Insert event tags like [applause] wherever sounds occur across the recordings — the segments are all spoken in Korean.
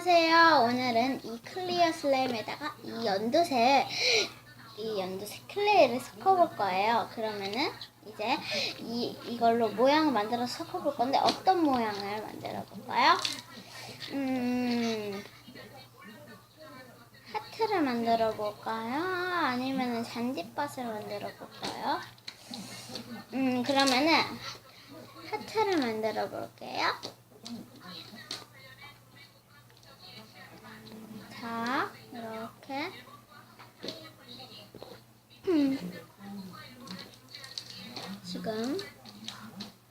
안녕하세요. 오늘은 이 클리어 슬라임에다가 이 연두색 이 연두색 클레이를 섞어볼 거예요. 그러면은 이제 이 이걸로 모양을 만들어서 섞어볼 건데 어떤 모양을 만들어 볼까요? 음 하트를 만들어 볼까요? 아니면은 잔디밭을 만들어 볼까요? 음 그러면은 하트를 만들어 볼게요. 자, 이렇게. 음. 지금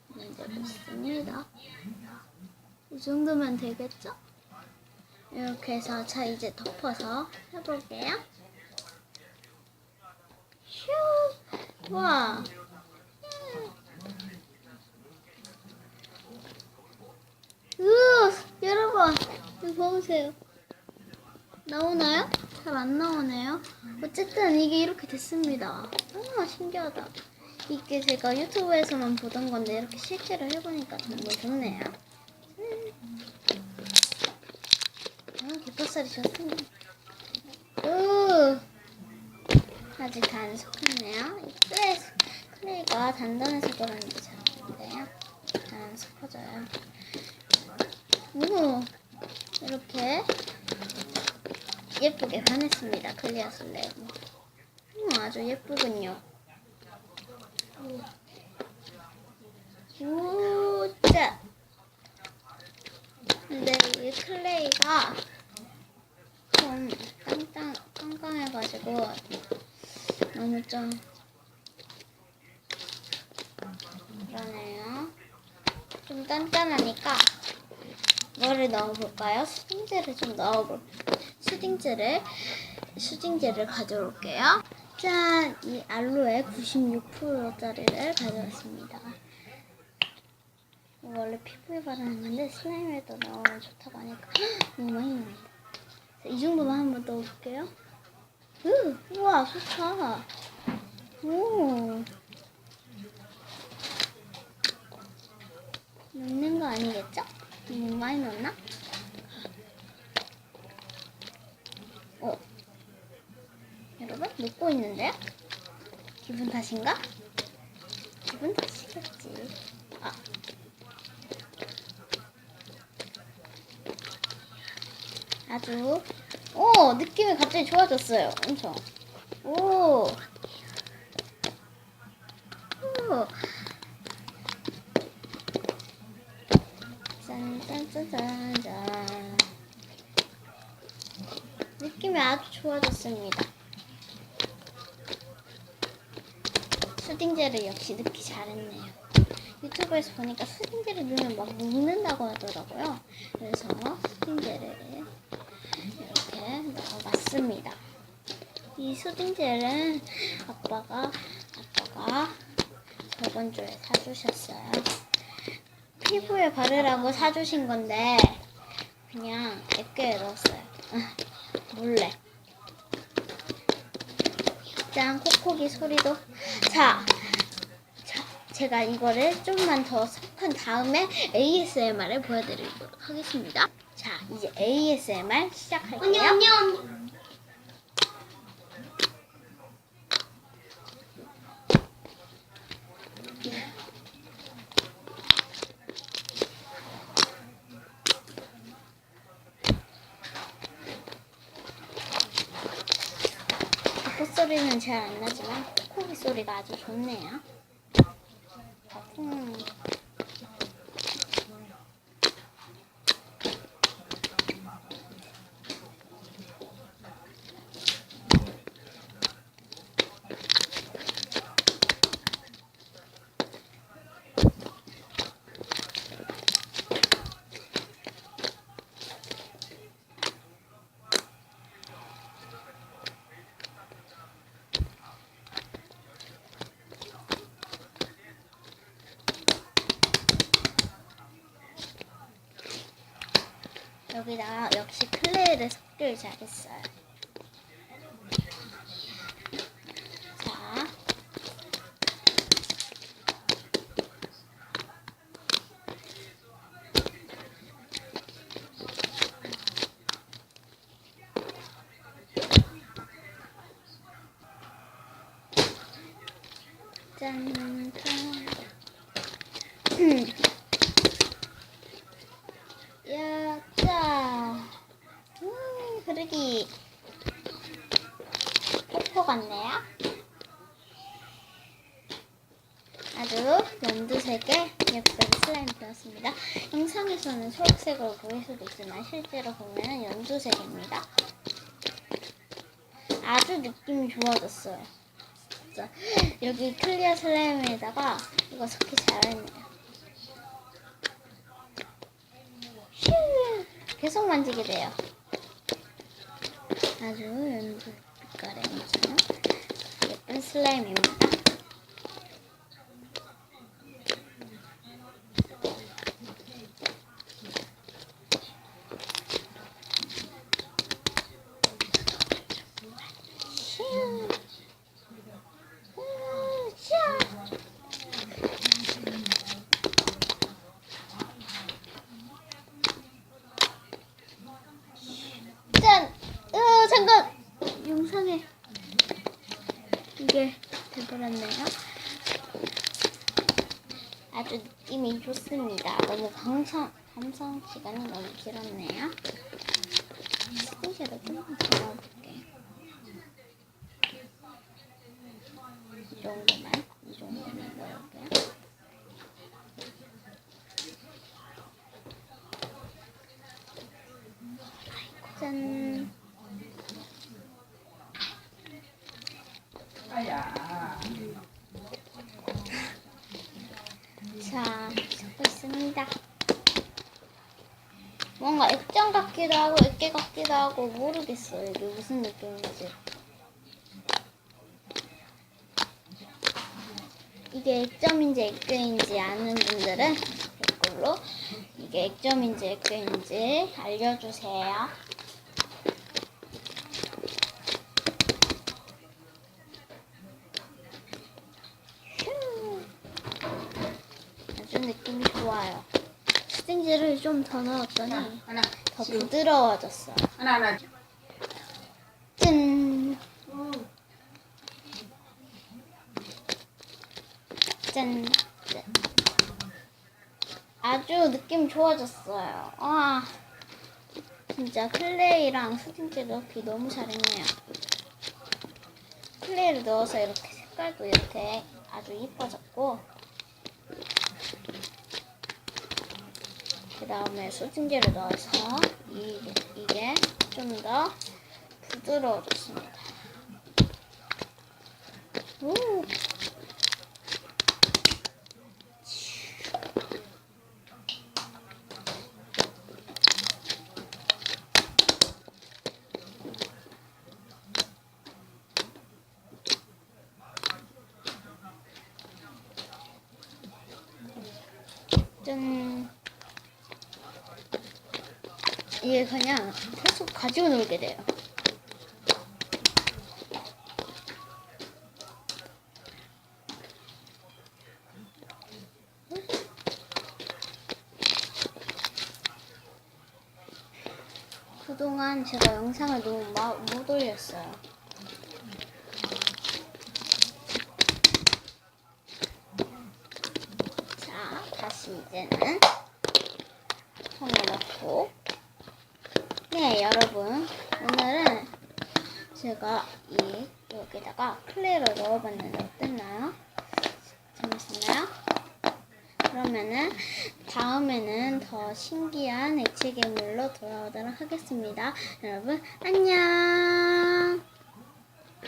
만들고 있습니다. 이 정도면 되겠죠? 이렇게 해서 자 이제 덮어서 해볼게요. 휴, 와. 으, 여러분, 이거 보세요. 나오나요? 잘 안 나오네요. 어쨌든 이게 이렇게 됐습니다. 아 신기하다. 이게 제가 유튜브에서만 보던 건데 이렇게 실제로 해보니까 정말 좋네요. 음. 아, 깃발살이 좋습니다. 으 아직 다안 섞었네요. 이 클레이, 클레이가 단단해서 그런지 잘 안돼요. 잘안 섞어져요. 오 이렇게 예쁘게 변했습니다. 클리어 슬레임. 음, 아주 예쁘군요. 오, 짜. 근데 이 클레이가 좀 깡깡, 깡깡해가지고 너무 좀 그러네요. 좀 단단하니까 뭐를 넣어볼까요? 수딩젤을 좀 넣어볼게요. 수딩젤을 수딩젤을 가져올게요. 짠! 이 알로에 96%짜리를 가져왔습니다. 원래 피부에 바르는 건데 슬라임에도 넣으면 좋다고 하니까 [gasps] 너무 많이 넣는다. 이 정도만 한번 넣어볼게요. 으, 우와 좋다. 오. 넣는 거 아니겠죠? 너무 많이 넣었나? 녹고 있는데요? 기분 탓인가? 기분 탓이겠지. 아. 아주, 오! 느낌이 갑자기 좋아졌어요. 엄청. 오! 오! 짠짠짠짠짠. 느낌이 아주 좋아졌습니다. 수딩젤을 역시 넣기 잘했네요. 유튜브에서 보니까 수딩젤을 넣으면 막 묵는다고 하더라고요. 그래서 수딩젤을 이렇게 넣어봤습니다. 이 수딩젤은 아빠가 아빠가 저번 주에 사주셨어요. 피부에 바르라고 사주신 건데 그냥 앱게에 넣었어요. 몰래. 짠 콕콕이 소리도 자, 자 제가 이거를 좀만 더 섞은 다음에 ASMR을 보여드리도록 하겠습니다. 자 이제 ASMR 시작할게요. 안녕. 콧 소리는 잘 안 나지만 콕콕이 소리가 아주 좋네요. 음. 여기다가 역시 클레이를 섞길 잘했어요. 흐르기. 폭포 같네요. 아주 연두색의 예쁜 슬라임 되었습니다. 영상에서는 초록색으로 보일 수도 있지만 실제로 보면 연두색입니다. 아주 느낌이 좋아졌어요. 진짜 여기 클리어 슬라임에다가 이거 섞기 잘했네요. 휴, 계속 만지게 돼요. 아주 연두 빛깔의 예쁜 슬라임입니다. 휴. 우, 샤. 짠! 으, 잠깐! 영상에 이게 돼버렸네요. 아주 느낌이 좋습니다. 너무 감상, 감상 시간이 너무 길었네요. 스티커를 조금 더 넣어볼게요. 이 정도만, 이 정도만 넣을게요. 짠. 자, 섞고 있습니다. 뭔가 액정 같기도 하고 액계 같기도 하고 모르겠어요. 이게 무슨 느낌인지. 이게 액점인지 액괴인지 아는 분들은 댓글로 이게 액점인지 액괴인지 알려주세요. 휴. 아주 느낌이 좋아요. 좀 더 넣었더니 하나, 더 지금 부드러워졌어요. 하나, 하나. 짠! 짠! 짠. 아주 느낌 좋아졌어요. 아, 진짜 클레이랑 스팅지 넣기 너무 잘했네요. 클레이를 넣어서 이렇게 색깔도 이렇게 아주 이뻐졌고, 그 다음에 수증기를 넣어서 이, 이게 좀 더 부드러워졌습니다. 오. 이게 그냥 계속 가지고 놀게 돼요. 그동안 제가 영상을 너무 마, 못 올렸어요. 자, 다시 이제는 손을 넣고 네, 여러분. 오늘은 제가 이 여기다가 클레이를 넣어봤는데 어땠나요? 재밌었나요? 그러면은 다음에는 더 신기한 액체 괴물로 돌아오도록 하겠습니다. 여러분, 안녕!